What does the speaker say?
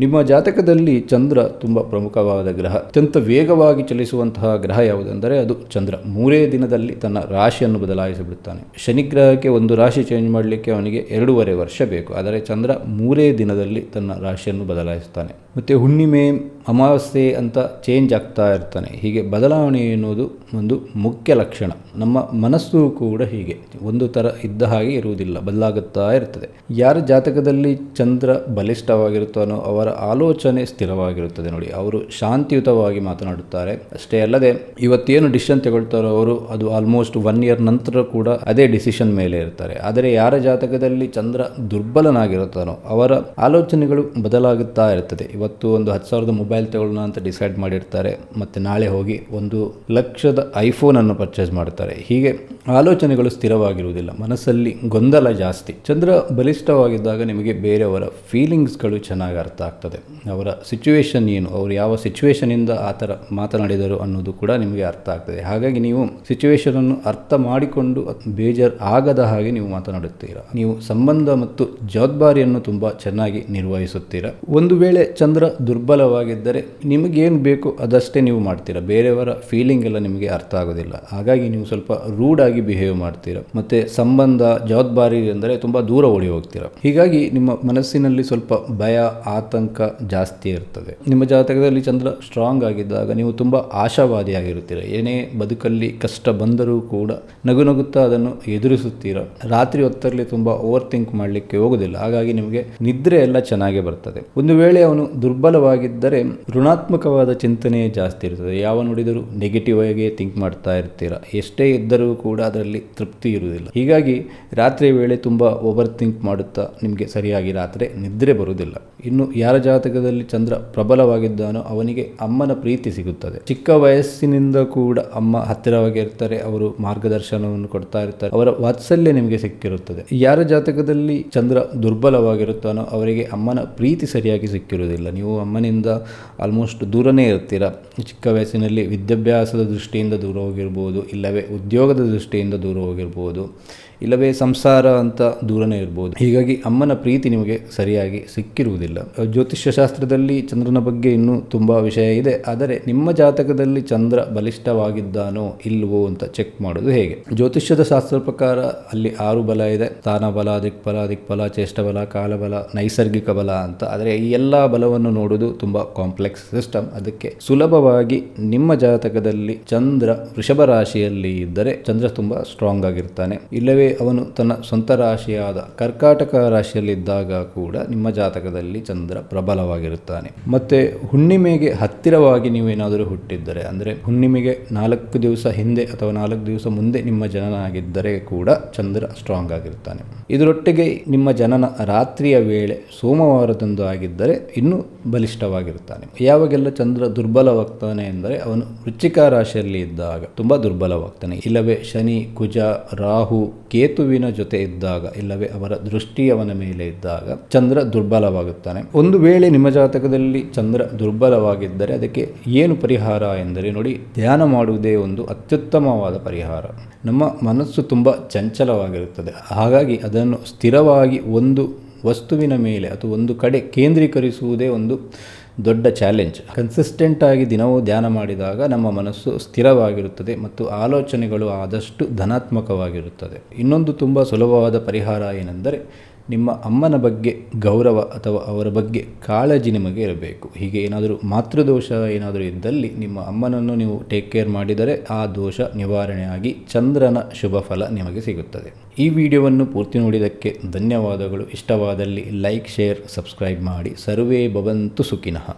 ನಿಮ್ಮ ಜಾತಕದಲ್ಲಿ ಚಂದ್ರ ತುಂಬ ಪ್ರಮುಖವಾದ ಗ್ರಹ. ಅತ್ಯಂತ ವೇಗವಾಗಿ ಚಲಿಸುವಂತಹ ಗ್ರಹ ಯಾವುದೆಂದರೆ ಅದು ಚಂದ್ರ. ಮೂರೇ ದಿನದಲ್ಲಿ ತನ್ನ ರಾಶಿಯನ್ನು ಬದಲಾಯಿಸಿಬಿಡುತ್ತಾನೆ. ಶನಿ ಗ್ರಹಕ್ಕೆ ಒಂದು ರಾಶಿ ಚೇಂಜ್ ಮಾಡಲಿಕ್ಕೆ ಅವನಿಗೆ ಎರಡೂವರೆ ವರ್ಷ ಬೇಕು. ಆದರೆ ಚಂದ್ರ ಮೂರೇ ದಿನದಲ್ಲಿ ತನ್ನ ರಾಶಿಯನ್ನು ಬದಲಾಯಿಸುತ್ತಾನೆ. ಮತ್ತು ಹುಣ್ಣಿಮೆ ಅಮಾವಾಸ್ಯೆ ಅಂತ ಚೇಂಜ್ ಆಗ್ತಾ ಇರ್ತಾನೆ. ಹೀಗೆ ಬದಲಾವಣೆ ಎನ್ನುವುದು ಒಂದು ಮುಖ್ಯ ಲಕ್ಷಣ. ನಮ್ಮ ಮನಸ್ಸು ಕೂಡ ಹೀಗೆ. ಒಂದು ಥರ ಇದ್ದ ಹಾಗೆ ಇರುವುದಿಲ್ಲ. ಬದಲಾಗುತ್ತಾ ಇರ್ತದೆ. ಯಾರ ಜಾತಕದಲ್ಲಿ ಚಂದ್ರ ಬಲಿಷ್ಠವಾಗಿರುತ್ತಾನೋ ಅವರ ಆಲೋಚನೆ ಸ್ಥಿರವಾಗಿರುತ್ತದೆ ನೋಡಿ. ಅವರು ಶಾಂತಿಯುತವಾಗಿ ಮಾತನಾಡುತ್ತಾರೆ. ಅಷ್ಟೇ ಅಲ್ಲದೆ ಇವತ್ತೇನು ಡಿಸಿಷನ್ ತಗೊಳ್ತಾರೋ ಅವರು, ಅದು ಆಲ್ಮೋಸ್ಟ್ ಒನ್ ಇಯರ್ ನಂತರ ಕೂಡ ಅದೇ ಡಿಸಿಷನ್ ಮೇಲೆ ಇರ್ತಾರೆ. ಆದರೆ ಯಾರ ಜಾತಕದಲ್ಲಿ ಚಂದ್ರ ದುರ್ಬಲನಾಗಿರುತ್ತಾನೋ ಅವರ ಆಲೋಚನೆಗಳು ಬದಲಾಗುತ್ತಾ ಇರ್ತದೆ. ಇವತ್ತು ಒಂದು ಹತ್ತು ಸಾವಿರದ ಮೊಬೈಲ್ ತಗೊಳ್ಳೋಣ ಅಂತ ಡಿಸೈಡ್ ಮಾಡಿರ್ತಾರೆ. ಮತ್ತು ನಾಳೆ ಹೋಗಿ ಒಂದು ಲಕ್ಷದ ಐಫೋನನ್ನು ಪರ್ಚೇಸ್ ಮಾಡ್ತಾರೆ. ಹೀಗೆ ಆಲೋಚನೆಗಳು ಸ್ಥಿರವಾಗಿರುವುದಿಲ್ಲ. ಮನಸ್ಸಲ್ಲಿ ಗೊಂದಲ ಜಾಸ್ತಿ. ಚಂದ್ರ ಬಲಿಷ್ಠವಾಗಿದ್ದಾಗ ನಿಮಗೆ ಬೇರೆಯವರ ಫೀಲಿಂಗ್ಸ್ಗಳು ಚೆನ್ನಾಗಿ ಅರ್ಥ ಆಗ್ತದೆ. ಅವರ ಸಿಚುವೇಶನ್ ಏನು? ಅವರು ಯಾವ ಸಿಚುವೇಶನಿಂದ ಆ ಥರ ಮಾತನಾಡಿದರು ಅನ್ನೋದು ಕೂಡ ನಿಮಗೆ ಅರ್ಥ ಆಗ್ತದೆ. ಹಾಗಾಗಿ ನೀವು ಸಿಚುವೇಶನನ್ನು ಅರ್ಥ ಮಾಡಿಕೊಂಡು ಬೇಜಾರು ಆಗದ ಹಾಗೆ ನೀವು ಮಾತನಾಡುತ್ತೀರಾ? ನೀವು ಸಂಬಂಧ ಮತ್ತು ಜವಾಬ್ದಾರಿಯನ್ನು ತುಂಬ ಚೆನ್ನಾಗಿ ನಿರ್ವಹಿಸುತ್ತೀರಾ? ಒಂದು ವೇಳೆ ಚಂದ್ರ ದುರ್ಬಲವಾಗಿದ್ದರೆ ನಿಮಗೇನು ಬೇಕು ಅದಷ್ಟೇ ನೀವು ಮಾಡ್ತೀರಾ? ಬೇರೆಯವರ ಫೀಲಿಂಗ್ ಎಲ್ಲ ನಿಮಗೆ ಅರ್ಥ ಆಗೋದಿಲ್ಲ. ಹಾಗಾಗಿ ನೀವು ಸ್ವಲ್ಪ ರೂಡಾಗಿ ಬಿಹೇವ್ ಮಾಡ್ತೀರಾ. ಮತ್ತು ಸಂಬಂಧ, ಜವಾಬ್ದಾರಿ ಅಂದರೆ ತುಂಬ ದೂರ ಓಡಿ ಹೋಗ್ತೀರಾ. ಹೀಗಾಗಿ ನಿಮ್ಮ ಮನಸ್ಸಿನಲ್ಲಿ ಸ್ವಲ್ಪ ಭಯ, ಆತಂಕ ಜಾಸ್ತಿ ಇರ್ತದೆ. ನಿಮ್ಮ ಜಾತಕದಲ್ಲಿ ಚಂದ್ರ ಸ್ಟ್ರಾಂಗ್ ಆಗಿದ್ದಾಗ ನೀವು ತುಂಬ ಆಶಾವಾದಿಯಾಗಿರುತ್ತೀರ ಏನೇ ಬದುಕಲ್ಲಿ ಕಷ್ಟ ಬಂದರೂ ಕೂಡ ನಗು ನಗುತ್ತಾ ಅದನ್ನು ಎದುರಿಸುತ್ತೀರ. ರಾತ್ರಿ ಹೊತ್ತಲ್ಲಿ ತುಂಬ ಓವರ್ ಥಿಂಕ್ ಮಾಡಲಿಕ್ಕೆ ಹೋಗೋದಿಲ್ಲ. ಹಾಗಾಗಿ ನಿಮಗೆ ನಿದ್ರೆ ಎಲ್ಲ ಚೆನ್ನಾಗಿ ಬರ್ತದೆ. ಒಂದು ವೇಳೆ ಅವನು ದುರ್ಬಲವಾಗಿದ್ದರೆ ಋಣಾತ್ಮಕವಾದ ಚಿಂತನೆ ಜಾಸ್ತಿ ಇರ್ತದೆ. ಯಾವ ನೋಡಿದರೂ ನೆಗೆಟಿವ್ ಆಗಿ ಥಿಂಕ್ ಮಾಡ್ತಾ ಇರ್ತೀರಾ. ಎಷ್ಟೇ ಇದ್ದರೂ ಕೂಡ ಅದರಲ್ಲಿ ತೃಪ್ತಿ ಇರುವುದಿಲ್ಲ. ಹೀಗಾಗಿ ರಾತ್ರಿ ವೇಳೆ ತುಂಬ ಓವರ್ ಥಿಂಕ್ ಮಾಡುತ್ತಾ ನಿಮಗೆ ಸರಿಯಾಗಿ ರಾತ್ರಿ ನಿದ್ರೆ ಬರುವುದಿಲ್ಲ. ಇನ್ನು ಯಾರ ಜಾತಕದಲ್ಲಿ ಚಂದ್ರ ಪ್ರಬಲವಾಗಿದ್ದಾನೋ ಅವನಿಗೆ ಅಮ್ಮನ ಪ್ರೀತಿ ಸಿಗುತ್ತದೆ. ಚಿಕ್ಕ ವಯಸ್ಸಿನಿಂದ ಕೂಡ ಅಮ್ಮ ಹತ್ತಿರವಾಗಿ ಇರ್ತಾರೆ. ಅವರು ಮಾರ್ಗದರ್ಶನವನ್ನು ಕೊಡ್ತಾ ಇರ್ತಾರೆ. ಅವರ ವಾತ್ಸಲ್ಯ ನಿಮಗೆ ಸಿಕ್ಕಿರುತ್ತದೆ. ಯಾರ ಜಾತಕದಲ್ಲಿ ಚಂದ್ರ ದುರ್ಬಲವಾಗಿರುತ್ತಾನೋ ಅವರಿಗೆ ಅಮ್ಮನ ಪ್ರೀತಿ ಸರಿಯಾಗಿ ಸಿಕ್ಕಿರುವುದಿಲ್ಲ. ನೀವು ಅಮ್ಮನಿಂದ ಆಲ್ಮೋಸ್ಟ್ ದೂರನೇ ಇರ್ತೀರ. ಚಿಕ್ಕ ವಯಸ್ಸಿನಲ್ಲಿ ವಿದ್ಯಾಭ್ಯಾಸದ ದೃಷ್ಟಿಯಿಂದ ದೂರ ಹೋಗಿರ್ಬೋದು ಇಲ್ಲವೇ ಉದ್ಯೋಗದ ದೃಷ್ಟಿಯಿಂದ ದೂರ ಹೋಗಿರ್ಬೋದು. ಇಲ್ಲವೇ ಸಂಸಾರ ಅಂತ ದೂರನೇ ಇರ್ಬೋದು. ಹೀಗಾಗಿ ಅಮ್ಮನ ಪ್ರೀತಿ ನಿಮಗೆ ಸರಿಯಾಗಿ ಸಿಕ್ಕಿರುವುದಿಲ್ಲ. ಜ್ಯೋತಿಷ್ಯಶಾಸ್ತ್ರದಲ್ಲಿ ಚಂದ್ರನ ಬಗ್ಗೆ ಇನ್ನೂ ತುಂಬ ವಿಷಯ ಇದೆ. ಆದರೆ ನಿಮ್ಮ ಜಾತಕದಲ್ಲಿ ಚಂದ್ರ ಬಲಿಷ್ಠವಾಗಿದ್ದಾನೋ ಇಲ್ಲವೋ ಅಂತ ಚೆಕ್ ಮಾಡೋದು ಹೇಗೆ? ಜ್ಯೋತಿಷ್ಯದ ಶಾಸ್ತ್ರ ಪ್ರಕಾರ ಅಲ್ಲಿ ಆರು ಬಲ ಇದೆ. ಸ್ಥಾನ ಬಲ ದಿಕ್ಬಲ ದಿಕ್ಬಲ, ಚೇಷ್ಟಬಲ, ಕಾಲಬಲ, ನೈಸರ್ಗಿಕ ಬಲ ಅಂತ. ಆದರೆ ಈ ಎಲ್ಲ ಬಲವನ್ನು ನೋಡೋದು ತುಂಬ ಕಾಂಪ್ಲೆಕ್ಸ್ ಸಿಸ್ಟಮ್. ಅದಕ್ಕೆ ಸುಲಭವಾಗಿ ನಿಮ್ಮ ಜಾತಕದಲ್ಲಿ ಚಂದ್ರ ವೃಷಭ ರಾಶಿಯಲ್ಲಿ ಇದ್ದರೆ ಚಂದ್ರ ತುಂಬ ಸ್ಟ್ರಾಂಗ್ ಆಗಿರ್ತಾನೆ. ಇಲ್ಲವೇ ಅವನು ತನ್ನ ಸ್ವಂತ ರಾಶಿಯಾದ ಕರ್ಕಾಟಕ ರಾಶಿಯಲ್ಲಿದ್ದಾಗ ಕೂಡ ನಿಮ್ಮ ಜಾತಕದಲ್ಲಿ ಚಂದ್ರ ಪ್ರಬಲವಾಗಿರುತ್ತಾನೆ. ಮತ್ತೆ ಹುಣ್ಣಿಮೆಗೆ ಹತ್ತಿರವಾಗಿ ನೀವೇನಾದರೂ ಹುಟ್ಟಿದ್ದರೆ, ಅಂದರೆ ಹುಣ್ಣಿಮೆಗೆ ನಾಲ್ಕು ದಿವಸ ಹಿಂದೆ ಅಥವಾ ನಾಲ್ಕು ದಿವಸ ಮುಂದೆ ನಿಮ್ಮ ಜನನ ಆಗಿದ್ದರೆ ಕೂಡ ಚಂದ್ರ ಸ್ಟ್ರಾಂಗ್ ಆಗಿರುತ್ತಾನೆ. ಇದರೊಟ್ಟಿಗೆ ನಿಮ್ಮ ಜನನ ರಾತ್ರಿಯ ವೇಳೆ ಸೋಮವಾರದಂದು ಆಗಿದ್ದರೆ ಇನ್ನೂ ಬಲಿಷ್ಠವಾಗಿರುತ್ತಾನೆ. ಯಾವಾಗೆಲ್ಲ ಚಂದ್ರ ದುರ್ಬಲವಾಗ್ತಾನೆ ಎಂದರೆ ಅವನು ವೃಶ್ಚಿಕ ರಾಶಿಯಲ್ಲಿ ಇದ್ದಾಗ ತುಂಬಾ ದುರ್ಬಲವಾಗ್ತಾನೆ. ಇಲ್ಲವೇ ಶನಿ, ಕುಜ, ರಾಹು ಕೇತುವಿನ ಜೊತೆ ಇದ್ದಾಗ, ಇಲ್ಲವೇ ಅವರ ದೃಷ್ಟಿ ಅವನ ಮೇಲೆ ಇದ್ದಾಗ ಚಂದ್ರ ದುರ್ಬಲವಾಗುತ್ತಾನೆ. ಒಂದು ವೇಳೆ ನಿಮ್ಮ ಜಾತಕದಲ್ಲಿ ಚಂದ್ರ ದುರ್ಬಲವಾಗಿದ್ದರೆ ಅದಕ್ಕೆ ಏನು ಪರಿಹಾರ ಎಂದರೆ ನೋಡಿ, ಧ್ಯಾನ ಮಾಡುವುದೇ ಒಂದು ಅತ್ಯುತ್ತಮವಾದ ಪರಿಹಾರ. ನಮ್ಮ ಮನಸ್ಸು ತುಂಬ ಚಂಚಲವಾಗಿರುತ್ತದೆ. ಹಾಗಾಗಿ ಅದನ್ನು ಸ್ಥಿರವಾಗಿ ಒಂದು ವಸ್ತುವಿನ ಮೇಲೆ ಅಥವಾ ಒಂದು ಕಡೆ ಕೇಂದ್ರೀಕರಿಸುವುದೇ ಒಂದು ದೊಡ್ಡ ಚಾಲೆಂಜ್ ಕನ್ಸಿಸ್ಟೆಂಟಾಗಿ ದಿನವೂ ಧ್ಯಾನ ಮಾಡಿದಾಗ ನಮ್ಮ ಮನಸ್ಸು ಸ್ಥಿರವಾಗಿರುತ್ತದೆ ಮತ್ತು ಆಲೋಚನೆಗಳು ಆದಷ್ಟು ಧನಾತ್ಮಕವಾಗಿರುತ್ತದೆ. ಇನ್ನೊಂದು ತುಂಬ ಸುಲಭವಾದ ಪರಿಹಾರ ಏನೆಂದರೆ ನಿಮ್ಮ ಅಮ್ಮನ ಬಗ್ಗೆ ಗೌರವ ಅಥವಾ ಅವರ ಬಗ್ಗೆ ಕಾಳಜಿ ನಿಮಗೆ ಇರಬೇಕು. ಹೀಗೆ ಏನಾದರೂ ಮಾತೃದೋಷ ಏನಾದರೂ ಇದ್ದಲ್ಲಿ ನಿಮ್ಮ ಅಮ್ಮನನ್ನು ನೀವು ಟೇಕ್ ಕೇರ್ ಮಾಡಿದರೆ ಆ ದೋಷ ನಿವಾರಣೆಯಾಗಿ ಚಂದ್ರನ ಶುಭ ಫಲ ನಿಮಗೆ ಸಿಗುತ್ತದೆ. ಈ ವಿಡಿಯೋವನ್ನು ಪೂರ್ತಿ ನೋಡಿದಕ್ಕೆ ಧನ್ಯವಾದಗಳು. ಇಷ್ಟವಾದಲ್ಲಿ ಲೈಕ್ ಶೇರ್ ಸಬ್ಸ್ಕ್ರೈಬ್ ಮಾಡಿ. ಸರ್ವೇ ಭವಂತು ಸುಖಿನಃ.